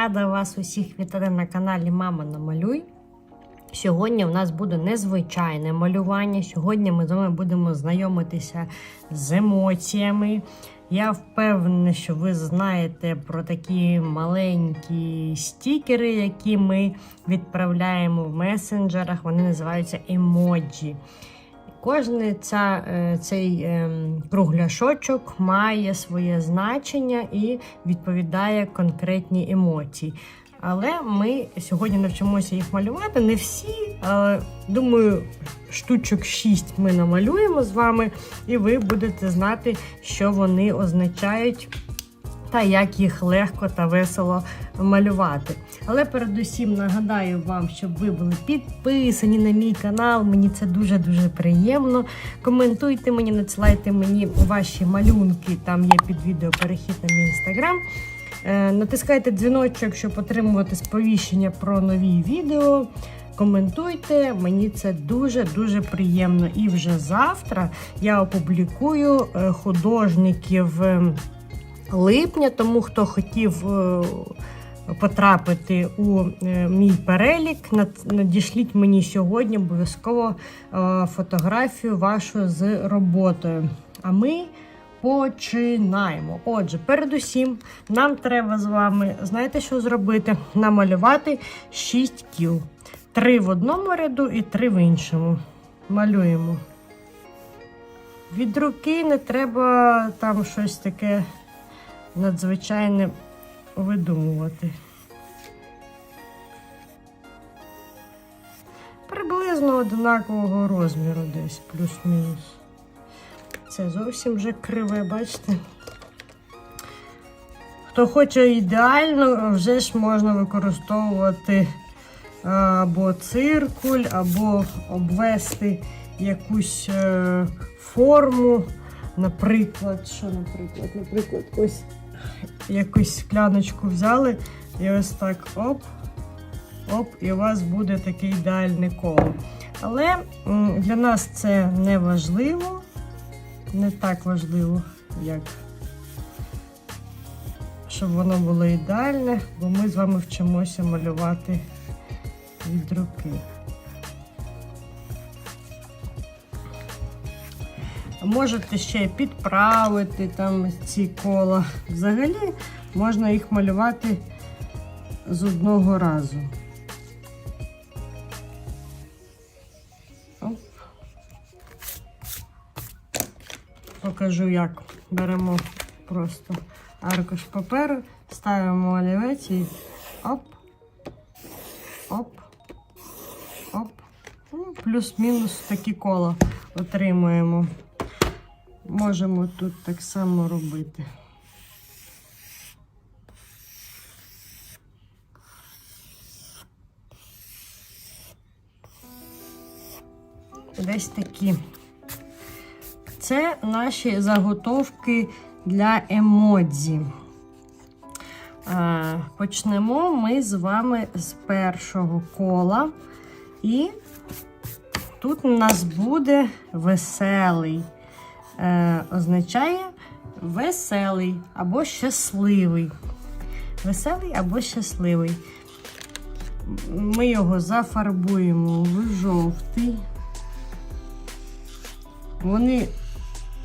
Рада вас усіх вітати на каналі Мама Намалюй. Сьогодні у нас буде незвичайне малювання. Сьогодні ми з вами будемо знайомитися з емоціями. Я впевнена, що ви знаєте про такі маленькі стікери, які ми відправляємо в месенджерах. Вони називаються емоджі. Кожний ця, е, цей ем, кругляшочок має своє значення і відповідає конкретній емоції. Але ми сьогодні навчимося їх малювати. Не всі, але думаю, штучок 6 ми намалюємо з вами, і ви будете знати, що вони означають. Та як їх легко та весело малювати. Але передусім нагадаю вам, щоб ви були підписані на мій канал. Мені це дуже-дуже приємно. Коментуйте мені, надсилайте мені ваші малюнки. Там є під відео перехід на мій інстаграм. Е, Натискайте дзвіночок, щоб отримувати сповіщення про нові відео. Коментуйте, мені це дуже-дуже приємно. І вже завтра я опублікую е, художників е, липня, тому хто хотів е, потрапити у е, мій перелік, надішліть мені сьогодні обов'язково е, фотографію вашу з роботою. А ми починаємо. Отже, передусім, нам треба з вами, знаєте, що зробити? Намалювати 6 кіл. Три в одному ряду і три в іншому. Малюємо. Від руки не треба там щось таке надзвичайне видумувати. Приблизно однакового розміру десь, плюс-мінус. Це зовсім вже криве, бачите? Хто хоче ідеально, вже ж можна використовувати або циркуль, або обвести якусь е, форму. Наприклад, що, наприклад, наприклад, ось якусь скляночку взяли і ось так оп, оп, і у вас буде таке ідеальне коло. Але для нас це не важливо, не так важливо, як щоб воно було ідеальне, бо ми з вами вчимося малювати від руки. Можете ще підправити там ці кола. Взагалі можна їх малювати з одного разу. Оп. Покажу, як беремо просто аркуш паперу, ставимо олівець і оп, оп, оп. Ну, Плюс-мінус такі кола отримуємо. Можемо тут так само робити. Десь такі. Це наші заготовки для емодзі. Почнемо ми з вами з першого кола. І тут у нас буде веселий. Е, означає веселий або щасливий. Веселий або щасливий. Ми його зафарбуємо в жовтий. Вони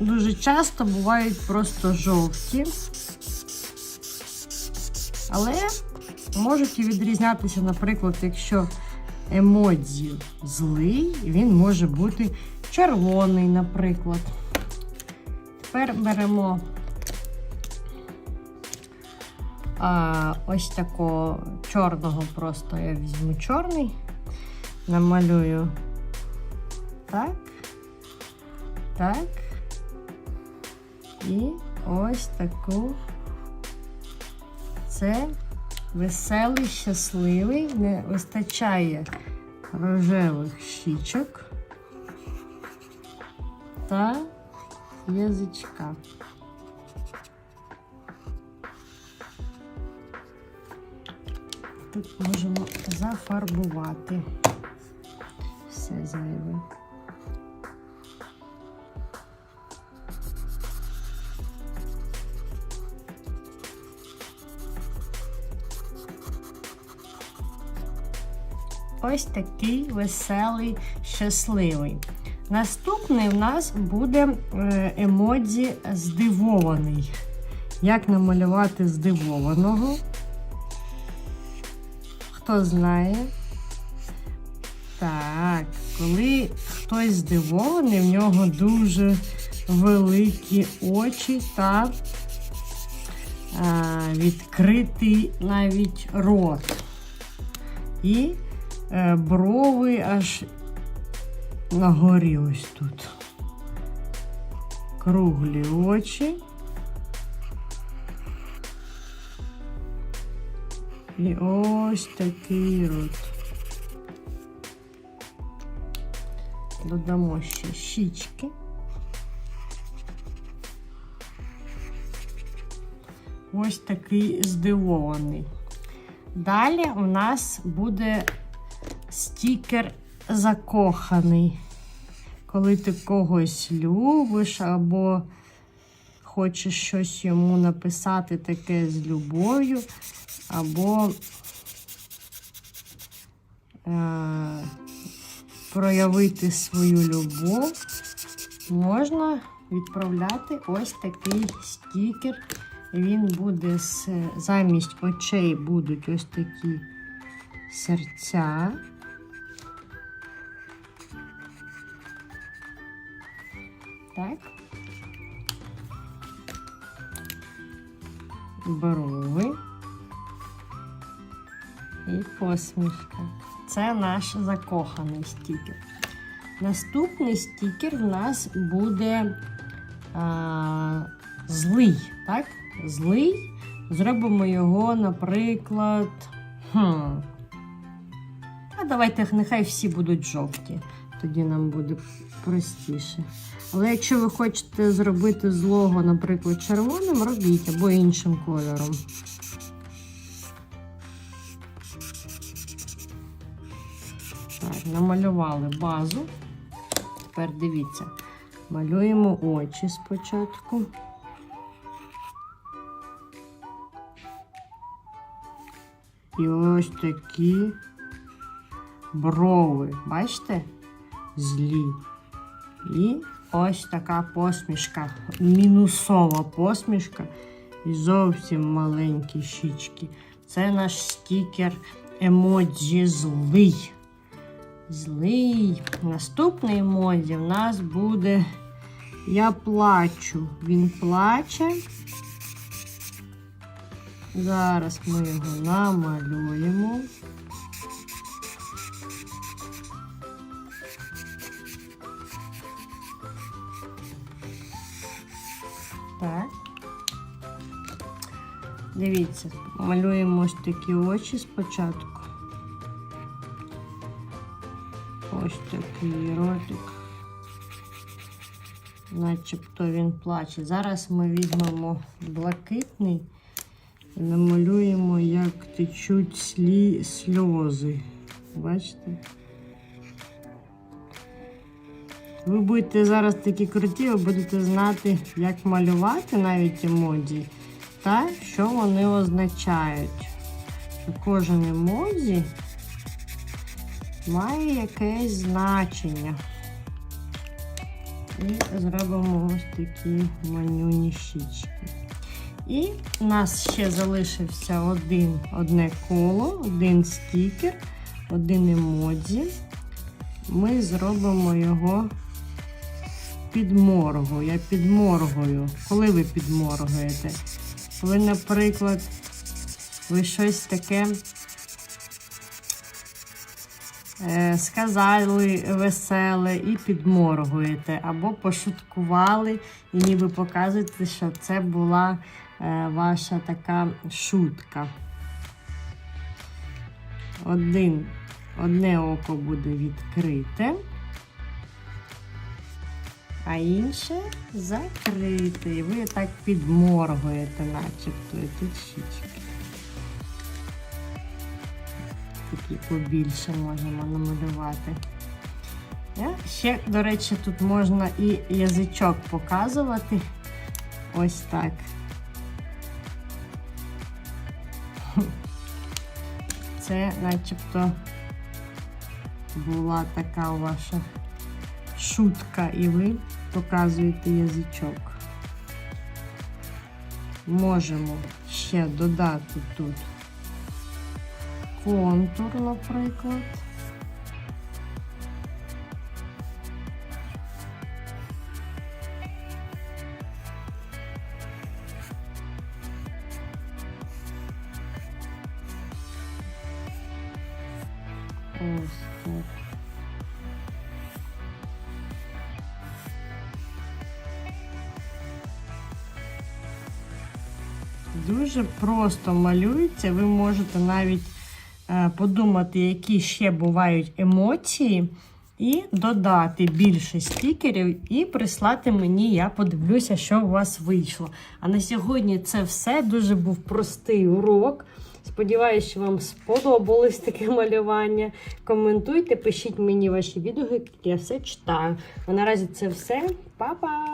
дуже часто бувають просто жовті, але можуть і відрізнятися, наприклад, якщо емодзі злий, він може бути червоний, наприклад. Тепер беремо а, ось такого чорного, просто я візьму чорний, намалюю так, так. І ось таку. Це веселий, щасливий, не вистачає рожевих щічок та язичка. Тут можемо зафарбувати все зайве. ось такий веселий, щасливий. Наступний в нас буде е, емодзі здивований. Як намалювати здивованого? Хто знає? Так, коли хтось здивований, в нього дуже великі очі та а, відкритий навіть рот. І е, брови аж на горі ось тут. Круглі очі. І ось такий рот. Додамо ще щічки. Ось такий здивований. Далі у нас буде стікер закоханий. Коли ти когось любиш або хочеш щось йому написати таке з любов'ю, або е- проявити свою любов, можна відправляти ось такий стікер. Він буде з, замість очей будуть ось такі серця. Так. Брови і посмішка. Це наш закоханий стікер. Наступний стікер в нас буде а, злий. Так? Злий. Зробимо його, наприклад. Хм. А давайте нехай всі будуть жовті. Тоді нам буде простіше. Але якщо ви хочете зробити злого, наприклад, червоним, робіть або іншим кольором. Так, намалювали базу. Тепер дивіться, малюємо очі спочатку. І ось такі брови. Бачите? Злі. І ось така посмішка. Мінусова посмішка. І зовсім маленькі щічки. Це наш стікер емоджі злий. Злий. Наступний емоджі в нас буде Я плачу. Він плаче. Зараз ми його намалюємо. Так. Дивіться, малюємо ось такі очі спочатку. Ось такий ротик. Начебто він плаче. Зараз ми візьмемо блакитний і намалюємо, як течуть слі... сльози. Бачите? Ви будете зараз такі круті, ви будете знати, як малювати навіть емоджі та що вони означають. Кожен емоджі має якесь значення. І зробимо ось такі манюні щічки. І у нас ще залишився один, одне коло, один стікер, один емоджі. Ми зробимо його підморгу. Я підморгую. Коли ви підморгуєте? Коли, наприклад, ви щось таке е, сказали веселе і підморгуєте, або пошуткували і ніби показуєте, що це була е, ваша така шутка. Один, одне око буде відкрите, а інше закрите. І ви так підморгуєте, начебто, і тут щічки. Такі побільше можемо намалювати. Ще, до речі, тут можна і язичок показувати. Ось так. Це начебто була така ваша шутка, і ви показуєте язичок. Можемо ще додати тут контур, наприклад. Дуже просто малюється. Ви можете навіть е, подумати, які ще бувають емоції, і додати більше стікерів і прислати мені. Я подивлюся, що у вас вийшло. А на сьогодні це все. Дуже був простий урок. Сподіваюся, що вам сподобалось таке малювання. Коментуйте, пишіть мені ваші відгуки, я все читаю. А наразі це все. Па-па!